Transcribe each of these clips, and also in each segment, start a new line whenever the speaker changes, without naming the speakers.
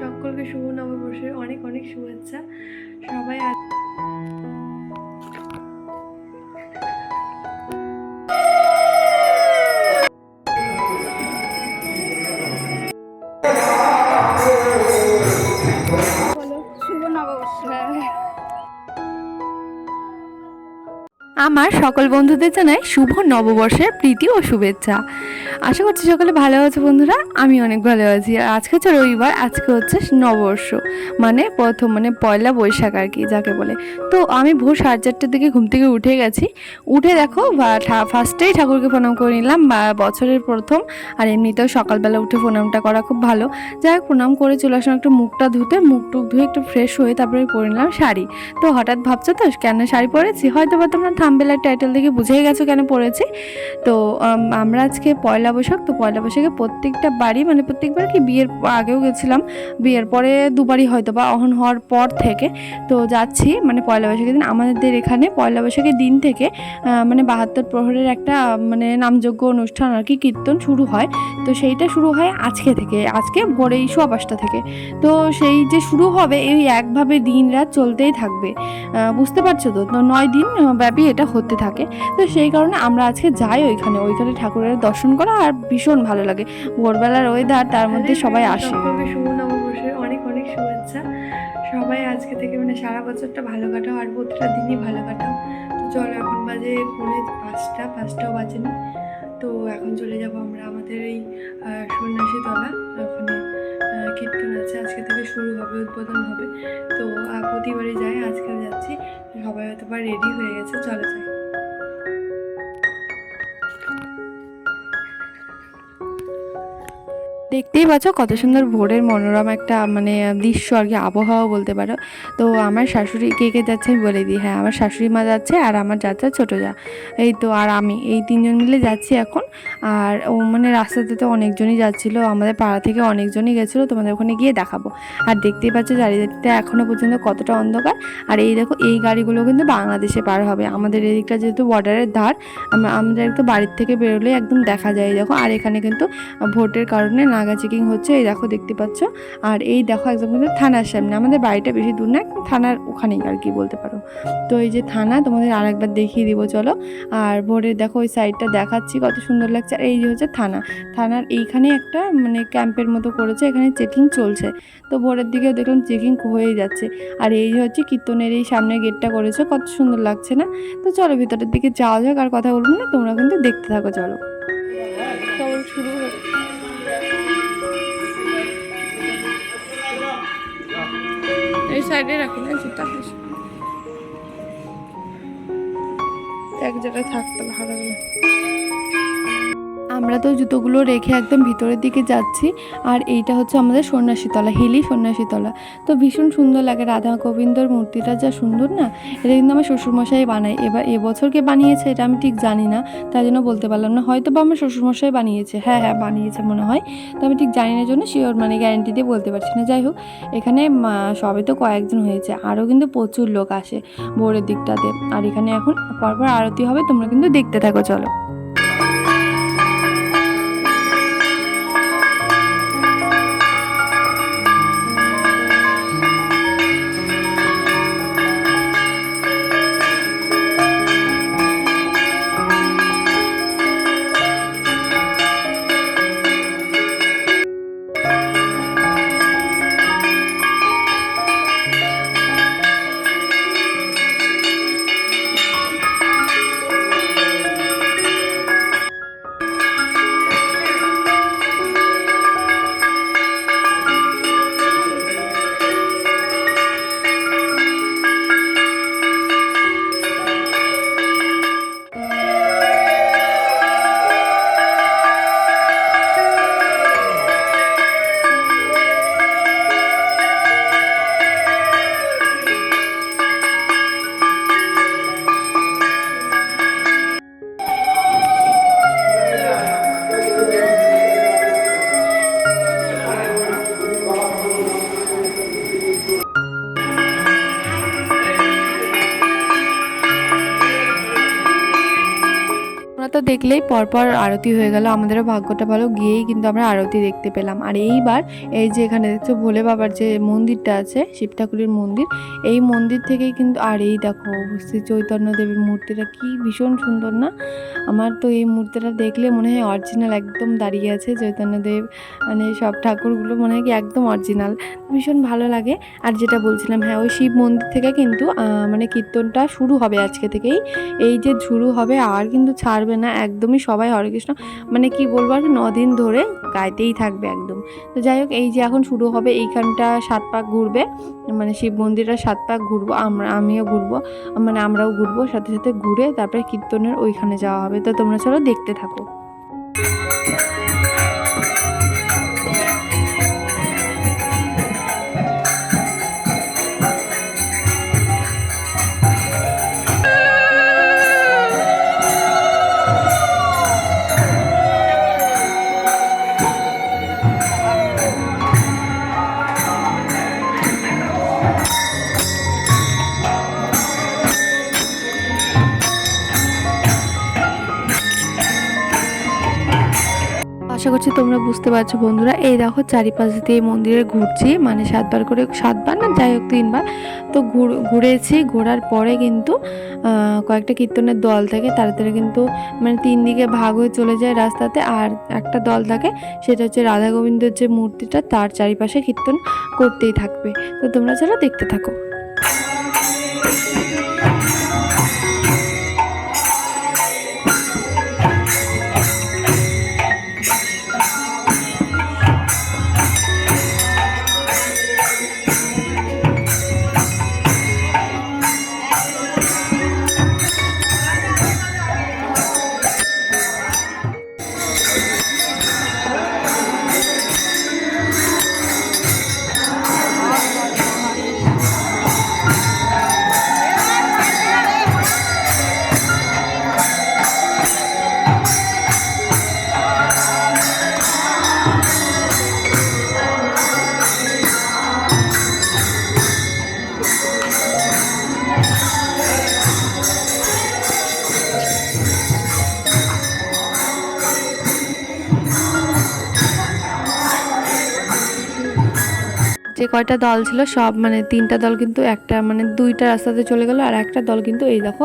সকলকে শুভ নববর্ষের অনেক অনেক শুভেচ্ছা। সবাই আমার সকল বন্ধুদের জানাই শুভ নববর্ষের প্রীতি ও শুভেচ্ছা। আশা করছি সকলে ভালো আছে বন্ধুরা আমি অনেক ভালো আছি। আর আজকে হচ্ছে রবিবার, আজকে হচ্ছে নববর্ষ মানে প্রথম মানে পয়লা বৈশাখ আর কি, যাকে বলে। তো আমি ভোর সাড়ে চারটের দিকে ঘুম থেকে উঠে গেছি। উঠে দেখো ফার্স্টেই ঠাকুরকে প্রণাম করে নিলাম, বা বছরের প্রথম, আর এমনিতেও সকালবেলা উঠে প্রণামটা করা খুব ভালো। যাই হোক, প্রণাম করে চলে আসলাম একটু মুখটা ধুতে, মুখ টুক ধুয়ে একটু ফ্রেশ হয়ে তারপরে পরে নিলাম শাড়ি। তো হঠাৎ ভাবছ তো, কেন শাড়ি পরেছি? হয়তো বা তোমরা থাম্বেলার টাইটেল দেখে বুঝেই গেছো কেন পরেছি তো আমরা আজকে পয়লা বৈশাখ, তো পয়লা বৈশাখে প্রত্যেকটা বাড়ি মানে প্রত্যেকবার কি বিয়ের আগেও গেছিলাম, বিয়ের পরে দুবারই হয়তো বা অহন হওয়ার পর থেকে। তো যাচ্ছি মানে পয়লা বৈশাখের দিন আমাদের এখানে পয়লা বৈশাখের দিন থেকে মানে বাহাত্তর প্রহরের একটা মানে নামযোগ্য অনুষ্ঠান আর কি, কীর্তন শুরু হয়। তো সেইটা শুরু হয় আজকে থেকে, আজকে ভোরে এই সোয়া পাঁচটা থেকে। তো সেই যে শুরু হবে, এই একভাবে দিন রাত চলতেই থাকবে। বুঝতে পারছ তো? তো নয় দিন ব্যাপী এটা হতে থাকে। তো সেই কারণে আমরা আজকে যাই ওইখানে। ওইখানে ঠাকুরের দর্শন করা আর ভীষণ ভালো লাগে। ভোরবেলার ওয়েদার তার মধ্যে সবাই আসে। অনেক অনেক শুভেচ্ছা। সবাই আজকে থেকে মানে সারা বছরটা ভালো কাটাও আর প্রতিটা দিনই ভালো কাটাও। তো চলো এখন বাজে পৌনে পাঁচটা পাঁচটাও বাজেনি। তো এখন চলে যাব আমরা আমাদের এই সন্ন্যাসী তলা ওখানে কীর্তন আছে আজকে থেকে শুরু হবে, উদ্বোধন হবে। তো প্রতিবারই যাই আজকে যাচ্ছি। সবাই হয়তো বা রেডি হয়ে গেছে, চলে যাই। দেখতেই পাচ্ছ কত সুন্দর ভোরের মনোরম একটা মানে দৃশ্য আর কি আবহাওয়া বলতে পারো। তো আমার শাশুড়ি কে কে যাচ্ছে আমি বলে দিই। হ্যাঁ আমার শাশুড়ি মা যাচ্ছে আর আমার যাচ্ছে ছোটো যা। এই তো আর আমি, এই তিনজন মিলে যাচ্ছি এখন। আর ও মানে রাস্তাতে তো অনেকজনই যাচ্ছিল, আমাদের পাড়া থেকে অনেকজনই গেছিল, তোমাদের ওখানে গিয়ে দেখাবো। আর দেখতেই পাচ্ছ চারিদিকটা এখনও পর্যন্ত কতটা অন্ধকার। আর এই দেখো, এই গাড়িগুলো কিন্তু বাংলাদেশে পার হবে। আমাদের এদিকটা যেহেতু বর্ডারের ধার আমরা আমাদের একটু বাড়ির থেকে বেরোলে একদম দেখা যায়। দেখো, আর এখানে কিন্তু ভোটের কারণে নাগা চেকিং হচ্ছে, এই দেখো দেখতে পাচ্ছ। আর এই দেখো একদম কিন্তু থানার সামনে। আমাদের বাড়িটা বেশি দূর না থানার ওখানেই আর কি বলতে পারো। তো এই যে থানা, তোমাদের আর একবার দেখিয়ে দিব, চলো। আর ভোরের দেখো ওই সাইডটা দেখাচ্ছি, কত সুন্দর লাগছে। আর এই যে হচ্ছে থানা। থানার এইখানে একটা মানে ক্যাম্পের মতো করেছে, এখানে চেকিং চলছে। তো ভোরের দিকেও দেখলাম চেকিং হয়েই যাচ্ছে। আর এই যে হচ্ছে কীর্তনের এই সামনে গেটটা করেছে, কত সুন্দর লাগছে না? তো চলো ভিতরের দিকে যাওয়া যাক, আর কথা বলব না, তোমরা কিন্তু দেখতে থাকো, চলো। এই সাইডে রাখি না জুতা এক জায়গায় থাকতে ভালো লাগে। আমরা তো জুতোগুলো রেখে একদম ভিতরের দিকে যাচ্ছি। আর এইটা হচ্ছে আমাদের সন্ন্যাসীতলা হিলি সন্ন্যাসীতলা তো ভীষণ সুন্দর লাগে রাধা গোবিন্দর মূর্তিটা, যা সুন্দর না? এটা কিন্তু আমার শ্বশুরমশাই বানায়। এবার এবছর কে বানিয়েছে এটা আমি ঠিক জানি না, তাই জন্য বলতে পারলাম না। হয়তো বা আমার শ্বশুরমশাই বানিয়েছে। হ্যাঁ হ্যাঁ বানিয়েছে মনে হয়। তো আমি ঠিক জানি না জন্য শিওর মানে গ্যারেন্টি দিয়ে বলতে পারছি না। যাই হোক, এখানে সবে তো কয়েকজন হয়েছে। আরও কিন্তু প্রচুর লোক আসে ভোরের দিকটাতে। আর এখানে এখন পরপর আরতি হবে, তোমরা কিন্তু দেখতে থাকো, চলো। দেখলেই পরপর আরতি হয়ে গেল। আমাদেরও ভাগ্যটা ভালো। গিয়েই কিন্তু আমরা আরতি দেখতে পেলাম। আর এইবার এই যে এখানে দেখছ ভোলে বাবার যে মন্দিরটা আছে, শিব ঠাকুরের মন্দির, এই মন্দির থেকেই কিন্তু আর এই দেখো শ্রী চৈতন্য দেবের মূর্তিটা কি ভীষণ সুন্দর না? আমার তো এই মূর্তিটা দেখলে মনে হয় অরিজিনাল একদম দাঁড়িয়ে আছে। চৈতন্যদেব মানে সব ঠাকুরগুলো মনে হয় কি একদম অরিজিনাল ভীষণ ভালো লাগে। আর যেটা বলছিলাম হ্যাঁ ওই শিব মন্দির থেকে কিন্তু মানে কীর্তনটা শুরু হবে আজকে থেকেই। এই যে শুরু হবে, আর কিন্তু ছাড়বে না। একদমই সবাই হরে কৃষ্ণ মানে কি বলব আর দিন ধরে গাইতেই থাকবে একদম। তো যাই হোক, এই যে এখন শুরু হবে, এইখানটা সাত পাক ঘুরবে। মানে শিব মন্দিরটা সাত পাক ঘুরবো, আমরা, আমিও ঘুরবো মানে আমরাও ঘুরবো, সাথে সাথে ঘুরে তারপরে কীর্তনের ওইখানে যাওয়া হবে। তো তোমরা চলো দেখতে থাকো। করছি তোমরা বুঝতে পারছ বন্ধুরা। এই দেখো চারিপাশ দিয়ে মন্দিরে ঘুরছি মানে সাতবার করে, সাতবার না, যাই হোক তিনবার। তো ঘুর- ঘুরেছি, ঘোরার পরে কিন্তু কয়েকটা কীর্তনের দল থাকে, তাড়াতাড়ি কিন্তু মানে তিন দিকে ভাগ হয়ে চলে যায় রাস্তাতে। আর একটা দল থাকে, সেটা হচ্ছে রাধা গোবিন্দের যে মূর্তিটা, তার চারিপাশে কীর্তন করতেই থাকবে। তো তোমরা যারা দেখতে থাকো। যে কয়টা দল ছিল সব মানে তিনটা দল কিন্তু একটা মানে দুইটা রাস্তাতে চলে গেল আর একটা দল কিন্তু এই দেখো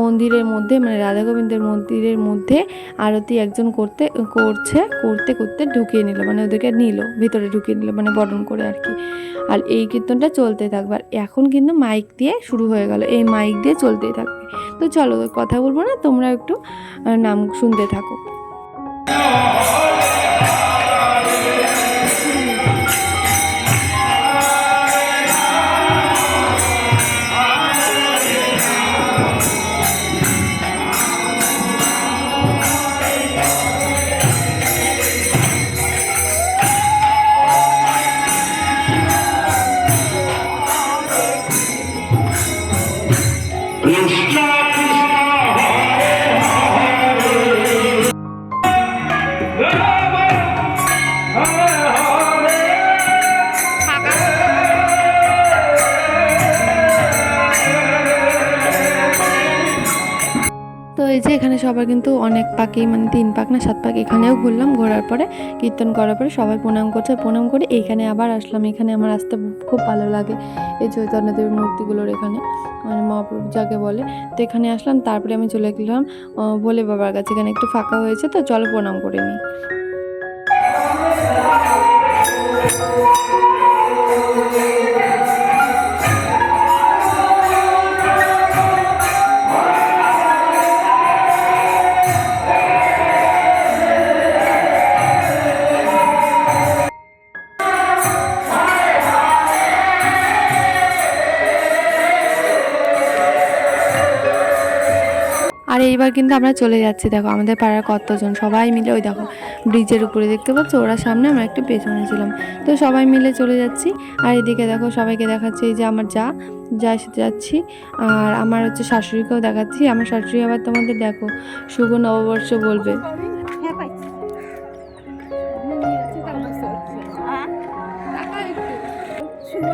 মন্দিরের মধ্যে মানে রাধা গোবিন্দের মন্দিরের মধ্যে আরতি একজন করতে, করছে, করতে করতে ঢুকিয়ে নিল মানে ওদেরকে নিল, ভিতরে ঢুকিয়ে নিল মানে বরণ করে আর কি। আর এই কীর্তনটা চলতে থাকবে। আর এখন কিন্তু মাইক দিয়ে শুরু হয়ে গেল, এই মাইক দিয়ে চলতেই থাকবে। তো চলো কথা বলব না, তোমরা একটু নাম শুনতে থাকো। এই যে এখানে সবার কিন্তু অনেক পাকেই মানে তিন পাক না, সাত পাক এখানেও ঘুরলাম। ঘোরার পরে, কীর্তন করার পরে সবাই প্রণাম করছে। প্রণাম করে এইখানে আবার আসলাম। এখানে আমার আসতে খুব ভালো লাগে এই চৈতন্যদেবের মূর্তিগুলোর এখানে মানে মহাপ্রভু যাকে বলে। তো এখানে আসলাম, তারপরে আমি চলে গেলাম ভোলে বাবার কাছে। এখানে একটু ফাঁকা হয়েছে, তো চলো প্রণাম করে নিই। আর এইবার কিন্তু আমরা চলে যাচ্ছি দেখো আমাদের পাড়ার কতজন সবাই মিলে ওই দেখো ব্রিজের উপরে দেখতে পাচ্ছ ওরা সামনে আমরা একটু পেছনে ছিলাম। তো সবাই মিলে চলে যাচ্ছি আর এদিকে দেখো সবাইকে দেখাচ্ছি এই যে আমার যা যা সাথে যাচ্ছি আর আমার হচ্ছে শাশুড়িকেও দেখাচ্ছি আমার শাশুড়ি আবার তোমাদের দেখো শুভ নববর্ষ বলবে।
শুভ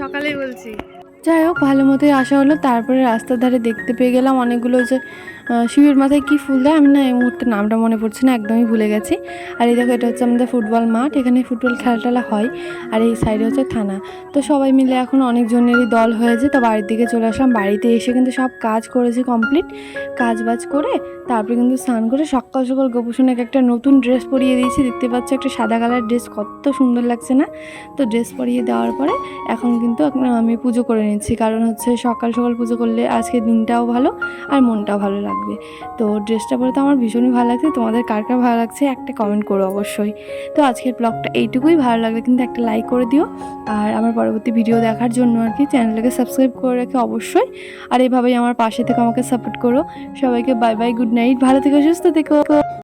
সকালেই বলছি। যাই হোক ভালো মতোই আসা হলো। তারপরে রাস্তার ধারে দেখতে পেয়ে গেলাম অনেকগুলো যে শিবের মাথায় কি ফুল দেয় আমি না এই মুহূর্তে নামটা মনে পড়ছে না, একদমই ভুলে গেছি। আর এই দেখো, এটা হচ্ছে আমাদের ফুটবল মাঠ, এখানে ফুটবল খেলা টেলা হয়, আর এই সাইডে হচ্ছে থানা। তো সবাই মিলে এখন অনেকজনেরই দল হয়েছে, তো বাড়ির দিকে চলে আসলাম। বাড়িতে এসে কিন্তু সব কাজ করেছি কমপ্লিট কাজ বাজ করে, তারপরে কিন্তু স্নান করে সকাল সকাল গোপুসোনাকে একটা নতুন ড্রেস পরিয়ে দিয়েছি। দেখতে পাচ্ছ একটা সাদা কালার ড্রেস কত সুন্দর লাগছে না? তো ড্রেস পরিয়ে দেওয়ার পরে এখন কিন্তু আমি পুজো করে নিচ্ছি, কারণ হচ্ছে সকাল সকাল পুজো করলে আজকে দিনটাও ভালো আর মনটাও ভালো লাগবে। তো ড্রেসটা পরে তো আমার ভীষণই ভালো লাগছে। তোমাদের কার কার ভালো লাগছে একটা কমেন্ট করো অবশ্যই। তো আজকের ব্লগটা এইটুকুই ভালো লাগলে কিন্তু একটা লাইক করে দিও। আর আমার পরবর্তী ভিডিও দেখার জন্য আর কি চ্যানেলটাকে সাবস্ক্রাইব করে রাখো অবশ্যই। আর এভাবেই আমার পাশে থেকে আমাকে সাপোর্ট করো। সবাইকে বাই বাই গুড নাইট ভালো থেকো, সুস্থ থেকো।